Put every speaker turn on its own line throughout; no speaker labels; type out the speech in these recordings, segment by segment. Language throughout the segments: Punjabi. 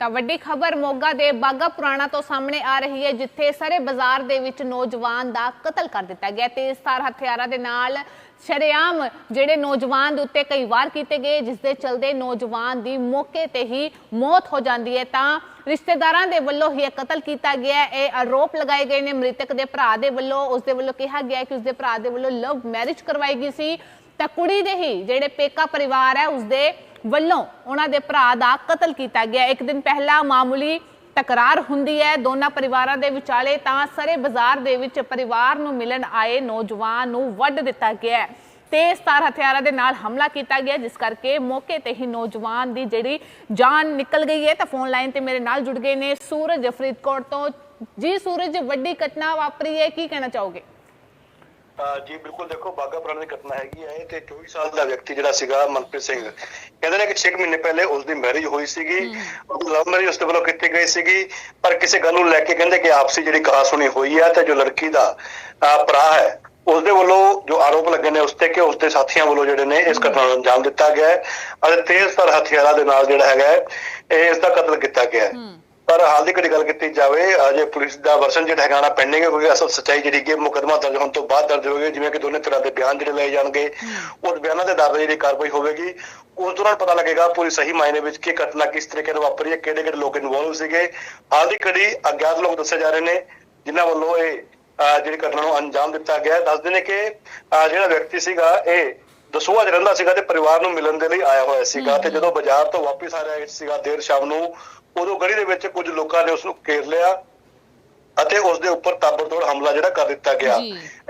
ਤਾਂ ਵੱਡੀ ਖਬਰ ਮੋਗਾ ਦੇ ਬਾਗਾ ਪੁਰਾਣਾ ਤੋਂ ਸਾਹਮਣੇ ਆ ਰਹੀ ਹੈ, ਜਿੱਥੇ ਸਰੇ ਬਾਜ਼ਾਰ ਦੇ ਵਿੱਚ ਨੌਜਵਾਨ ਦਾ ਕਤਲ ਕਰ ਦਿੱਤਾ ਗਿਆ। ਤੇਜ਼ਧਾਰ ਹਥਿਆਰਾਂ ਦੇ ਨਾਲ ਸ਼ਰੇਆਮ ਜਿਹੜੇ ਨੌਜਵਾਨ ਦੇ ਉੱਤੇ ਕਈ ਵਾਰ ਕੀਤੇ ਗਏ, ਜਿਸ ਦੇ ਚਲਦੇ ਨੌਜਵਾਨ ਦੀ ਮੌਕੇ ਤੇ ਹੀ ਮੌਤ ਹੋ ਜਾਂਦੀ ਹੈ। ਤਾਂ ਰਿਸ਼ਤੇਦਾਰਾਂ ਦੇ ਵੱਲੋਂ ਹੀ ਇਹ ਕਤਲ ਕੀਤਾ ਗਿਆ। ਇਹ ਆਰੋਪ ਲਗਾਏ ਗਏ ਨੇ। ਮ੍ਰਿਤਕ ਦੇ ਭਰਾ ਦੇ ਵੱਲੋਂ, ਉਸ ਦੇ ਵੱਲੋਂ ਕਿਹਾ ਗਿਆ ਕਿ ਉਸ ਦੇ ਭਰਾ ਦੇ ਵੱਲੋਂ ਲਵ ਮੈਰਿਜ ਕਰਵਾਈ ਗਈ ਸੀ। ਤਾਂ ਕੁੜੀ ਦੇ ਹੀ ਜਿਹੜੇ ਪੇਕਾ ਪਰਿਵਾਰ ਹੈ, ਉਸ ਦੇ ਵੱਲੋਂ ਉਹਨਾਂ ਦੇ ਭਰਾ ਦਾ ਕਤਲ ਕੀਤਾ ਗਿਆ। ਇੱਕ ਦਿਨ ਪਹਿਲਾਂ ਮਾਮੂਲੀ ਤਕਰਾਰ ਹੁੰਦੀ ਹੈ। ਦੋਨਾਂ ਪਰਿਵਾਰਾਂ ਦੇ ਵਿਚਾਲੇ ਤਾਂ ਸਰੇ ਬਾਜ਼ਾਰ ਦੇ ਵਿੱਚ ਪਰਿਵਾਰ ਨੂੰ ਮਿਲਣ ਆਏ ਨੌਜਵਾਨ ਨੂੰ ਵੱਢ ਦਿੱਤਾ ਗਿਆ ਹੈ। ਤੇਜ਼ ਹਥਿਆਰਾਂ ਦੇ ਨਾਲ ਹਮਲਾ ਕੀਤਾ ਗਿਆ, ਜਿਸ ਕਰਕੇ ਮੌਕੇ ਤੇ ਹੀ ਨੌਜਵਾਨ ਦੀ ਜਿਹੜੀ ਜਾਨ ਨਿਕਲ ਗਈ ਹੈ ਤਾਂ ਫੋਨ ਲਾਈਨ ਤੇ ਮੇਰੇ ਨਾਲ ਜੁੜ ਗਏ ਨੇ ਸੂਰਜ ਫਰੀਦਕੋਟ ਤੋਂ। ਜੀ ਸੂਰਜ, ਵੱਡੀ ਘਟਨਾ ਵਾਪਰੀ ਹੈ, ਕੀ ਕਹਿਣਾ ਚਾਹੋਗੇ?
ਜੀ ਬਿਲਕੁਲ ਦੇਖੋ ਬਾਗਾ ਪੁਰਾਣਾ ਦੀ ਘਟਨਾ ਹੈਗੀ ਹੈ ਤੇ 24 ਸਾਲ ਦਾ ਵਿਅਕਤੀ ਜਿਹੜਾ ਸੀਗਾ ਮਨਪ੍ਰੀਤ ਸਿੰਘ। ਕਹਿੰਦੇ ਨੇ ਕਿ 6 ਮਹੀਨੇ ਪਹਿਲੇ ਉਸ ਦੀ ਮੈਰਿਜ ਹੋਈ ਸੀਗੀ। ਉਹ ਲਵ ਮੈਰਿਜ ਉਸ ਦੇ ਵੱਲੋਂ ਕੀਤੀ ਗਈ ਸੀਗੀ ਪਰ ਕਿਸੇ ਗੱਲ ਨੂੰ ਲੈ ਕੇ ਕਹਿੰਦੇ ਕਿ ਆਪਸੀ ਜਿਹੜੀ ਕਹਾਸੁਣੀ ਹੋਈ ਹੈ ਤੇ ਜੋ ਲੜਕੀ ਦਾ ਭਰਾ ਹੈ ਉਸ ਦੇ ਵੱਲੋਂ ਜੋ ਆਰੋਪ ਲੱਗੇ ਨੇ ਉਸ ਤੇ ਕਿ ਉਸ ਦੇ ਸਾਥੀਆਂ ਵੱਲੋਂ ਜਿਹੜੇ ਨੇ ਇਸ ਘਟਨਾ ਨੂੰ ਅੰਜਾਮ ਦਿੱਤਾ ਗਿਆ ਹੈ। ਅਤੇ ਤੇਜ਼ਧਾਰ ਹਥਿਆਰਾਂ ਦੇ ਨਾਲ ਜਿਹੜਾ ਹੈਗਾ ਇਸ ਦਾ ਕਤਲ ਕੀਤਾ ਗਿਆ ਹੈ। ਪਰ ਹਾਲ ਦੀ ਘੜੀ ਗੱਲ ਕੀਤੀ ਜਾਵੇ ਅਜੇ ਪੁਲਿਸ ਦਾ ਵਰਸ਼ਨ ਜਿਹੜਾ ਹੈਗਾ ਨਾ ਪੈਂਡਿੰਗ ਹੈ ਕਿਉਂਕਿ ਅਸਲ ਸੱਚਾਈ ਜਿਹੜੀ ਕਿ ਮੁਕਦਮਾ ਦਰਜ ਹੋਣ ਤੋਂ ਬਾਅਦ ਦਰਜ ਹੋਵੇਗੀ ਜਿਵੇਂ ਕਿ ਦੋਨੇ ਤਰ੍ਹਾਂ ਦੇ ਬਿਆਨ ਜਿਹੜੇ ਲਏ ਜਾਣਗੇ ਉਸ ਬਿਆਨਾਂ ਦੇ ਆਧਾਰ ਤੇ ਜਿਹੜੀ ਕਾਰਵਾਈ ਹੋਵੇਗੀ ਉਸ ਦੌਰਾਨ ਪਤਾ ਲੱਗੇਗਾ ਪੂਰੀ ਸਹੀ ਮਾਇਨੇ ਵਿੱਚ ਕੀ ਘਟਨਾ ਕਿਸ ਤਰੀਕੇ ਨਾਲ ਵਾਪਰੀ ਹੈ ਕਿਹੜੇ ਕਿਹੜੇ ਲੋਕ ਇਨਵੋਲਵ ਸੀਗੇ ਹਾਲ ਦੀ ਘੜੀ ਅਗਿਆਤ ਲੋਕ ਦੱਸੇ ਜਾ ਰਹੇ ਨੇ ਜਿਨ੍ਹਾਂ ਵੱਲੋਂ ਇਹ ਅਹ, ਜਿਹੜੀ ਘਟਨਾ ਨੂੰ ਅੰਜਾਮ ਦਿੱਤਾ ਗਿਆ। ਦੱਸਦੇ ਨੇ ਕਿ ਅਹ, ਜਿਹੜਾ ਵਿਅਕਤੀ ਸੀਗਾ ਇਹ ਦਸੂਆ ਚ ਰਹਿੰਦਾ ਸੀਗਾ ਤੇ ਪਰਿਵਾਰ ਨੂੰ ਮਿਲਣ ਦੇ ਲਈ ਆਇਆ ਹੋਇਆ ਸੀਗਾ ਤੇ ਜਦੋਂ ਬਾਜ਼ਾਰ ਤੋਂ ਵਾਪਸ ਆ ਰਿਹਾ ਸੀਗਾ ਦੇਰ ਸ਼ਾਮ ਨੂੰ ਉਦੋਂ ਗਲੀ ਦੇ ਵਿੱਚ ਕੁਝ ਲੋਕਾਂ ਨੇ ਉਸ ਨੂੰ ਘੇਰ ਲਿਆ ਅਤੇ ਉਸ ਦੇ ਉੱਪਰ ਤਾਬੜਤੋੜ ਹਮਲਾ ਜਿਹੜਾ ਕਰ ਦਿੱਤਾ ਗਿਆ।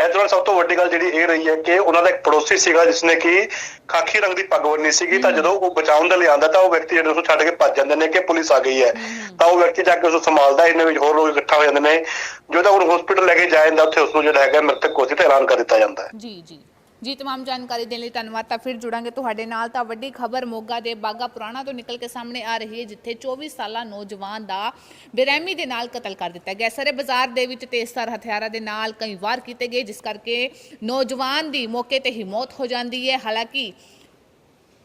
ਇਸ ਦੌਰਾਨ ਸਭ ਤੋਂ ਵੱਡੀ ਗੱਲ ਜਿਹੜੀ ਇਹ ਰਹੀ ਹੈ ਕਿ ਉਹਨਾਂ ਦਾ ਇੱਕ ਪੜੋਸੀ ਸੀਗਾ ਜਿਸਨੇ ਕਿ ਖਾਕੀ ਰੰਗ ਦੀ ਪੱਗ ਬੰਨੀ ਸੀਗੀ ਤਾਂ ਜਦੋਂ ਉਹ ਬਚਾਉਣ ਦੇ ਲਈ ਆਂਦਾ ਤਾਂ ਉਹ ਵਿਅਕਤੀ ਜਿਹੜੇ ਉਸ ਨੂੰ ਛੱਡ ਕੇ ਭੱਜ ਜਾਂਦੇ ਨੇ ਕਿ ਪੁਲਿਸ ਆ ਗਈ ਹੈ। ਤਾਂ ਉਹ ਵਿਅਕਤੀ ਜਾ ਕੇ ਉਸ ਨੂੰ ਸੰਭਾਲਦਾ ਇਹਨਾਂ ਵਿੱਚ ਹੋਰ ਲੋਕ ਇਕੱਠਾ ਹੋ ਜਾਂਦੇ ਨੇ। ਜਦੋਂ ਉਹਨੂੰ ਹਸਪੀਟਲ ਲੈ ਕੇ ਜਾਇਆ ਜਾਂਦਾ ਉੱਥੇ ਉਸ ਨੂੰ ਜਿਹੜਾ ਹੈਗਾ ਮ੍ਰਿਤਕ ਘੋਸ਼ਿਤ ਐਲਾਨ ਕਰ ਦਿੱਤਾ ਜਾਂਦਾ ਹੈ।
ਜੀ ਜੀ। ਜੀ तमाम ਜਾਣਕਾਰੀ ਦੇਣ ਲਈ ਧੰਨਵਾਦ ਤਾਂ ਫਿਰ ਜੁੜਾਂਗੇ ਤੁਹਾਡੇ ਨਾਲ ਤਾਂ ਵੱਡੀ ਖਬਰ ਮੋਗਾ ਦੇ ਬਾਗਾ ਪੁਰਾਣਾ ਤੋਂ ਨਿਕਲ ਕੇ ਸਾਹਮਣੇ ਆ ਰਹੀ ਹੈ ਜਿੱਥੇ 24 ਸਾਲਾ ਨੌਜਵਾਨ ਦਾ ਬੇਰਹਿਮੀ ਦੇ ਨਾਲ ਕਤਲ ਕਰ ਦਿੱਤਾ ਗਿਆ ਸਰੇ ਬਾਜ਼ਾਰ ਦੇ ਵਿੱਚ ਤੇਜ਼ਧਾਰ ਹਥਿਆਰਾਂ ਦੇ ਨਾਲ ਕਈ ਵਾਰ ਕੀਤੇ ਗਏ ਜਿਸ ਕਰਕੇ ਨੌਜਵਾਨ ਦੀ ਮੌਕੇ ਤੇ ਹੀ ਮੌਤ ਹੋ ਜਾਂਦੀ ਹੈ ਹਾਲਾਂਕਿ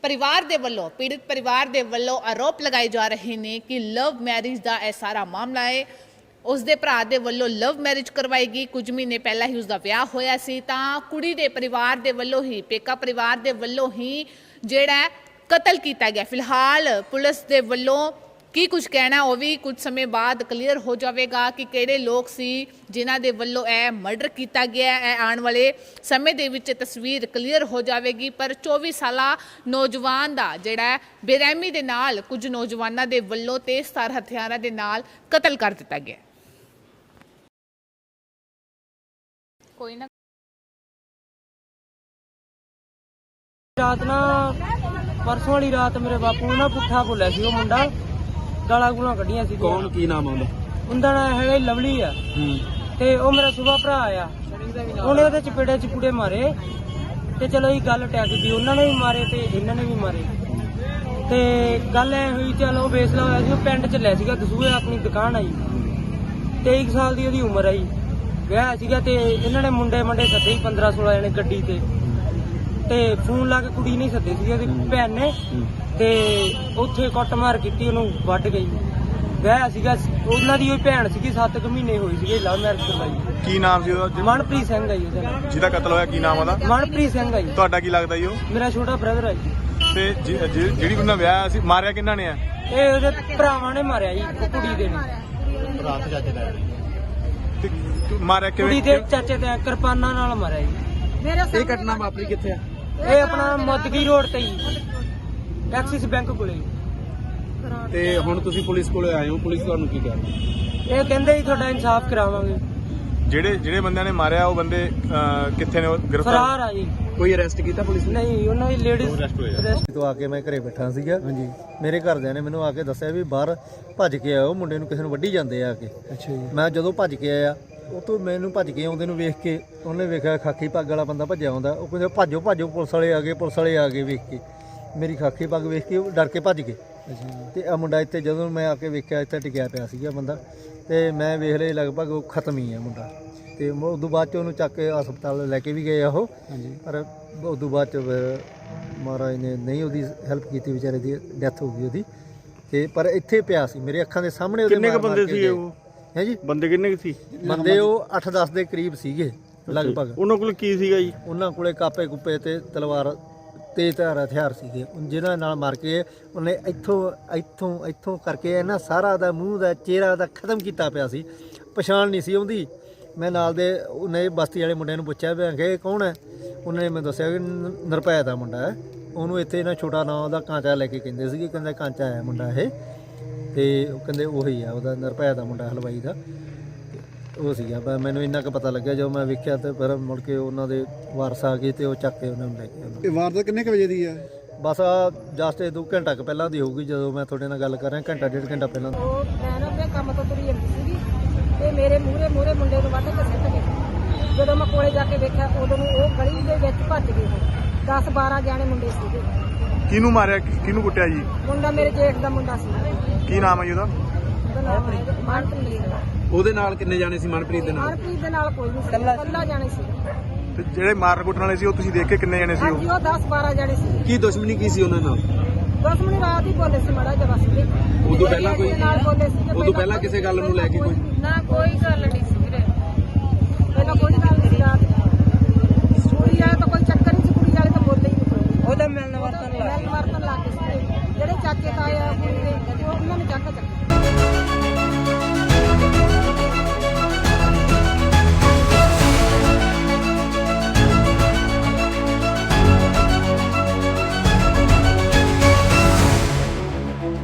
ਪਰਿਵਾਰ ਦੇ ਵੱਲੋਂ ਪੀੜਿਤ ਪਰਿਵਾਰ ਦੇ ਵੱਲੋਂ ਆਰੋਪ ਲਗਾਏ ਜਾ ਰਹੇ ਨੇ ਕਿ ਲਵ ਮੈਰਿਜ ਦਾ ਇਹ ਸਾਰਾ ਮਾਮਲਾ ਹੈ ਉਸ ਦੇ ਭਰਾ ਦੇ ਵੱਲੋਂ ਲਵ ਮੈਰਿਜ ਕਰਵਾਈ ਗਈ ਕੁਝ ਮਹੀਨੇ ਪਹਿਲਾਂ ਹੀ ਉਸ ਦਾ ਵਿਆਹ ਹੋਇਆ ਸੀ। ਤਾਂ ਕੁੜੀ ਦੇ ਪਰਿਵਾਰ ਦੇ ਵੱਲੋਂ ਹੀ, ਪੇਕਾ ਪਰਿਵਾਰ ਦੇ ਵੱਲੋਂ ਹੀ ਜਿਹੜਾ ਕਤਲ ਕੀਤਾ ਗਿਆ। ਫਿਲਹਾਲ ਪੁਲਿਸ ਦੇ ਵੱਲੋਂ ਕੀ ਕੁਝ ਕਹਿਣਾ, ਉਹ ਵੀ ਕੁਝ ਸਮੇਂ ਬਾਅਦ ਕਲੀਅਰ ਹੋ ਜਾਵੇਗਾ ਕਿ ਕਿਹੜੇ ਲੋਕ ਸੀ ਜਿਨ੍ਹਾਂ ਦੇ ਵੱਲੋਂ ਇਹ ਮਰਡਰ ਕੀਤਾ ਗਿਆ ਇਹ ਆਉਣ ਵਾਲੇ ਸਮੇਂ ਦੇ ਵਿੱਚ ਤਸਵੀਰ ਕਲੀਅਰ ਹੋ ਜਾਵੇਗੀ। ਪਰ 24 ਸਾਲਾ ਨੌਜਵਾਨ ਦਾ ਜਿਹੜਾ ਬੇਰਹਿਮੀ ਦੇ ਨਾਲ ਕੁਝ ਨੌਜਵਾਨਾਂ ਦੇ ਵੱਲੋਂ ਤੇਜ਼ਧਾਰ ਹਥਿਆਰਾਂ ਦੇ ਨਾਲ ਕਤਲ ਕਰ ਦਿੱਤਾ ਗਿਆ। ਕੋਈ ਨਾ
ਰਾਤ ਨਾ ਪਰਸੋਂ ਵਾਲੀ ਰਾਤ ਮੇਰੇ ਬਾਪੂ ਨੂੰ ਨਾ ਪੁੱਠਾ ਬੋਲਿਆ ਸੀ ਉਹ ਮੁੰਡਾ ਗਾਲਾਂ ਗੂਲਾਂ ਕੱਢੀਆਂ ਸੀ
ਕੌਣ ਕੀ ਨਾਮ ਆ ਉਹਦਾ?
ਉਹਦਾ ਨਾਂ ਹੈਗਾ ਜੀ ਲਵਲੀ ਆ।
ਹੂੰ।
ਤੇ ਉਹ ਮੇਰਾ ਸੁਭਾ ਭਰਾ ਆ। ਉਹਨੇ ਉਹਦੇ ਚਪੇੜੇ ਚਪੂੜੇ ਮਾਰੇ ਤੇ ਚਲੋ ਇਹ ਗੱਲ ਟੈਕ ਗਈ ਉਹਨਾਂ ਨੇ ਵੀ ਮਾਰੇ ਤੇ ਇਹਨਾਂ ਨੇ ਵੀ ਮਾਰੇ। ਤੇ ਗੱਲ ਐ ਹੋਈ ਚਲੋ ਬੇਸਲਾ ਹੋਇਆ ਸੀ ਉਹ ਪਿੰਡ ਚ ਲੈ ਸੀਗਾ ਦਸੂਏ ਆਪਣੀ ਦੁਕਾਨ ਆਈ। 23 ਸਾਲ ਦੀ ਉਹਦੀ ਉਮਰ ਆਈ। ਵਿਆਹ ਸੀਗਾ ਤੇ ਇਹਨਾਂ ਨੇ ਮੁੰਡੇ ਮੰਡੇ ਸੱਦੇ 15 16 ਜਣੇ ਗੱਡੀ ਤੇ। ਤੇ ਫੋਨ ਲਾ ਕੇ ਕੁੜੀ ਨਹੀਂ ਸੱਦੇ ਸੀਗੇ ਉਹਦੀ ਭੈਣ ਨੇ। ਤੇ ਉੱਥੇ ਕੁੱਟਮਾਰ ਕੀਤੀ ਉਹਨੂੰ ਵੱਢ ਗਈ ਵਿਆਹ ਸੀਗਾ ਉਹਨਾਂ ਦੀ ਉਹ ਭੈਣ ਸੀਗੀ 7 ਕੁ ਮਹੀਨੇ ਹੋਈ ਸੀਗੇ ਲਵ ਮੈਰਿਜ ਕਰਵਾਈ।
ਕੀ ਨਾਮ ਸੀ ਉਹਦਾ?
ਮਨਪ੍ਰੀਤ ਸਿੰਘ ਆ ਜੀ ਉਹਦਾ।
ਜਿਹਦਾ ਕਤਲ ਹੋਇਆ ਕੀ ਨਾਮ ਉਹਦਾ?
ਮਨਪ੍ਰੀਤ ਸਿੰਘ ਆ ਜੀ।
ਤੁਹਾਡਾ ਕੀ ਲੱਗਦਾ ਜੀ ਉਹ?
ਮੇਰਾ ਛੋਟਾ ਬ੍ਰਦਰ ਆ ਜੀ।
ਤੇ ਜਿ- ਜਿ- ਜਿਹੜੀ ਉਹਨਾਂ ਵਿਆਹ ਸੀ ਮਾਰਿਆ ਕਿੰਨਾ ਨੇ ਆ?
ਇਹ ਉਹਦੇ ਭਰਾਵਾਂ ਨੇ ਮਾਰਿਆ ਜੀ ਉਹ ਕੁੜੀ ਦੇ ਨੇ।
ਤੇ ਮਾਰਿਆ
ਕੁੜੀ
ਕਿਵੇਂ
ਦੇ ਚਾਚੇ ਤੇ ਕਿਰਪਾਨਾਂ ਨਾਲ ਮਾਰਿਆ ਜੀ।
ਇਹ ਘਟਨਾ ਵਾਪਰੀ ਕਿੱਥੇ ਆ?
ਇਹ ਆਪਣਾ ਮਦਗੀ ਰੋਡ ਤੇ ਜੀ। ਐਕਸਿਸ ਬੈਂਕ ਕੋਲੇ ਜੀ।
ਤੇ ਹੁਣ ਤੁਸੀਂ ਪੁਲਿਸ ਕੋਲੇ ਆਏ ਹੋ। ਪੁਲਿਸ ਤੁਹਾਨੂੰ ਕੀ ਕਹਿ ਰਹੀ
ਇਹ ਕਹਿੰਦੇ ਜੀ ਤੁਹਾਡਾ ਇਨਸਾਫ ਕਰਾਵਾਂਗੇ।
ਜਿਹੜੇ ਜਿਹੜੇ ਬੰਦਿਆਂ ਨੇ ਮਾਰਿਆ ਉਹ ਬੰਦੇ ਅਹ, ਕਿੱਥੇ ਨੇ? ਉਹ
ਫਰਾਰ
ਗ੍ਰਿਫਤਾਰ
ਆ ਜੀ।
ਕੋਈ ਅਰੈਸਟ ਕੀਤਾ ਪੁਲਿਸ ਨੇ?
ਨਹੀਂ ਉਹਨਾਂ ਦੀ ਲੇਡੀਜ਼ ਅਰੈਸਟ
ਤੋਂ ਆ ਕੇ ਮੈਂ ਘਰੇ ਬੈਠਾ ਸੀਗਾ ਹਾਂਜੀ। ਮੇਰੇ ਘਰਦਿਆਂ ਨੇ ਮੈਨੂੰ ਆ ਕੇ ਦੱਸਿਆ ਵੀ ਬਾਹਰ ਭੱਜ ਕੇ ਆਇਆ ਉਹ ਮੁੰਡੇ ਨੂੰ ਕਿਸੇ ਨੂੰ ਵੱਢੀ ਜਾਂਦੇ ਆ ਕੇ।
ਅੱਛਾ ਜੀ।
ਮੈਂ ਜਦੋਂ ਭੱਜ ਕੇ ਆਇਆ ਉਹ ਤੋਂ ਮੈਨੂੰ ਭੱਜ ਕੇ ਆਉਂਦੇ ਨੂੰ ਵੇਖ ਕੇ ਉਹਨੇ ਵੇਖਿਆ ਖਾਕੀ ਪੱਗ ਵਾਲਾ ਬੰਦਾ ਭੱਜਿਆ ਆਉਂਦਾ ਉਹ ਕਹਿੰਦੇ ਭੱਜੋ ਭੱਜੋ ਪੁਲਿਸ ਵਾਲੇ ਆ ਗਏ ਪੁਲਿਸ ਵਾਲੇ ਆ ਗਏ ਵੇਖ ਕੇ। ਮੇਰੀ ਖਾਕੀ ਪੱਗ ਵੇਖ ਕੇ ਉਹ ਡਰ ਕੇ ਭੱਜ ਗਏ। ਤੇ ਆ ਮੁੰਡਾ ਇੱਥੇ ਜਦੋਂ ਮੈਂ ਆ ਕੇ ਵੇਖਿਆ ਇੱਥੇ ਟਿਕਿਆ ਪਿਆ ਸੀਗਾ ਬੰਦਾ। ਤੇ ਮੈਂ ਵੇਖ ਲਿਆ ਲਗਭਗ ਉਹ ਖਤਮ ਹੀ ਆ ਮੁੰਡਾ। ਤੇ ਉਹ ਤੋਂ ਬਾਅਦ ਚ ਉਹਨੂੰ ਚੱਕ ਕੇ ਹਸਪਤਾਲ ਲੈ ਕੇ ਵੀ ਗਏ ਆ ਉਹ। ਪਰ ਉਸ ਤੋਂ ਬਾਅਦ ਚ ਫਿਰ ਮਹਾਰਾਜ ਨੇ ਨਹੀਂ ਉਹਦੀ ਹੈਲਪ ਕੀਤੀ ਵਿਚਾਰੇ ਦੀ ਡੈਥ ਹੋ ਗਈ ਉਹਦੀ। ਤੇ ਪਰ ਇੱਥੇ ਪਿਆ ਸੀ ਮੇਰੇ ਅੱਖਾਂ ਦੇ ਸਾਹਮਣੇ ਉਹਦੇ
ਕਿੰਨੇ ਕ ਬੰਦੇ ਸੀ। ਉਹ?
ਹੈਂ ਜੀ?
ਬੰਦੇ ਕਿੰਨੇ ਕੁ ਸੀ?
ਬੰਦੇ ਉਹ 8-10 ਦੇ ਕਰੀਬ ਸੀਗੇ ਲਗਭਗ।
ਉਹਨਾਂ ਕੋਲ ਕੀ ਸੀਗਾ ਜੀ?
ਉਹਨਾਂ ਕੋਲੇ ਕਾਪੇ ਕੁੱਪੇ ਤੇ ਤਲਵਾਰ ਤੇਜ਼ ਧਾਰ ਹਥਿਆਰ ਸੀਗੇ। ਜਿਨ੍ਹਾਂ ਨਾਲ ਮਾਰ ਕੇ ਉਹਨੇ ਇੱਥੋਂ ਇੱਥੋਂ ਇੱਥੋਂ ਕਰਕੇ ਇਹਨਾਂ ਸਾਰਾ ਦਾ ਮੂੰਹ ਦਾ ਚਿਹਰਾ ਦਾ ਖਤਮ ਕੀਤਾ ਪਿਆ ਸੀ। ਪਛਾਣ ਨਹੀਂ ਸੀ ਆਉਂਦੀ। ਮੈਂ ਨਾਲ ਦੇ ਉਹਨੇ ਬਸਤੀ ਵਾਲੇ ਮੁੰਡਿਆਂ ਨੂੰ ਪੁੱਛਿਆ ਵੀ ਇਹ ਕੌਣ ਹੈ? ਉਹਨਾਂ ਨੇ ਮੈਨੂੰ ਦੱਸਿਆ ਕਿ ਨ- ਨਿਰਭੈ ਦਾ ਮੁੰਡਾ ਹੈ। ਉਹਨੂੰ ਇੱਥੇ ਇਹਨਾਂ ਛੋਟਾ ਨਾਂ ਉਹਦਾ ਕਾਂਚਾ ਲੈ ਕੇ ਕਹਿੰਦੇ ਸੀਗੇ ਕਹਿੰਦਾ ਕਾਂਚਾ ਹੈ ਮੁੰਡਾ ਇਹ। ਤੇ ਉਹ ਕਹਿੰਦੇ ਉਹੀ ਆ ਉਹਦਾ ਨਿਰਭੈ ਦਾ ਮੁੰਡਾ ਹਲਵਾਈ ਦਾ। ਉਹ ਸੀਗਾ ਪਰ ਮੈਨੂੰ ਇੰਨਾ ਕੁ ਪਤਾ ਲੱਗਿਆ ਜਦੋਂ ਮੈਂ ਵੇਖਿਆ ਤੇ ਫਿਰ ਮੁੜ ਕੇ ਉਹਨਾਂ ਦੇ ਵਾਰਸ ਆ ਗਏ ਤੇ ਉਹ ਚੱਕ ਕੇ ਉਹਨਾਂ ਨੂੰ ਲੈ ਗਏ ਉਹਨਾਂ
ਇਹ ਵਾਰਦਾਤ ਕਿੰਨੇ ਕੁ ਵਜੇ ਦੀ ਆ?
ਨੂੰ। ਬਸ ਆ ਜਸਟ ਦੋ ਘੰਟਾ ਕੁ ਪਹਿਲਾਂ ਦੀ ਹੋਊਗੀ ਜਦੋਂ ਮੈਂ ਤੁਹਾਡੇ ਨਾਲ ਗੱਲ ਕਰ ਰਿਹਾ ਘੰਟਾ ਡੇਢ ਘੰਟਾ ਪਹਿਲਾਂ
ਉਹ ਮੈਂ ਨਾ ਆਪਣੇ ਕੰਮ ਤੋਂ ਤੁਰੀ ਜਾਂਦੀ ਸੀਗੀ। ਤੇ ਮੇਰੇ ਮੂਹਰੇ ਮੂਹਰੇ ਮੁੰਡੇ ਨੂੰ ਵੱਢ ਕੇ ਸਿੱਟ ਗਏ। ਜਦੋਂ ਮੈਂ ਕੋਲੇ ਜਾ ਕੇ ਵੇਖਿਆ ਉਦੋਂ ਨੂੰ ਉਹ ਗਲੀ ਦੇ ਵਿੱਚ ਭੱਜ ਗਏ 10 12 ਜਾਣੇ ਮੁੰਡੇ ਸੀਗੇ।
ਕਿਹਨੂੰ ਮਾਰਿਆ? ਕਿਹਨੂੰ ਕੁੱਟਿਆ ਜੀ?
ਮੁੰਡਾ ਮੇਰੇ ਜੇਠ ਦਾ ਮੁੰਡਾ ਸੀ।
ਕੀ ਨਾਮ ਹੈ ਜੀ ਉਹਦਾ?
ਉਹਦਾ ਨਾਮ ਹੈ ਮਨਪ੍ਰੀਤ।
ਉਹਦੇ ਨਾਲ ਕਿੰਨੇ ਜਾਣੇ ਸੀ? ਮਨਪ੍ਰੀਤ ਦੇ ਨਾਲ?
ਮਨਪ੍ਰੀਤ ਦੇ ਨਾਲ ਕੋਈ ਨਹੀਂ ਸੀ। ਇਕੱਲਾ ਜਾਣੇ ਸੀ।
ਤੇ ਜਿਹੜੇ ਮਾਰਨ ਕੁੱਟਣ ਵਾਲੇ ਸੀ ਉਹ ਤੁਸੀਂ ਦੇਖ ਕੇ ਕਿੰਨੇ ਜਣੇ ਸੀ
ਹਾਂਜੀ ਉਹ 10 12 ਜਾਣੇ ਸੀ।
ਕੀ ਦੁਸ਼ਮਣੀ ਕੀ ਸੀ ਉਹਨਾਂ ਨਾਲ?
ਦਸ ਮਿੰਟ ਰਾਤ ਹੀ ਬੋਲੇ ਸੀ ਮੜਾ ਜਿਹਾ ਬਸ।
ਉਦੋਂ ਪਹਿਲਾਂ ਕੋਈ- ਉਦੋਂ ਪਹਿਲਾਂ ਕਿਸੇ ਗੱਲ ਨੂੰ ਲੈ ਕੇ ਕੋਈ-
ਨਾ ਕੋਈ ਗੱਲ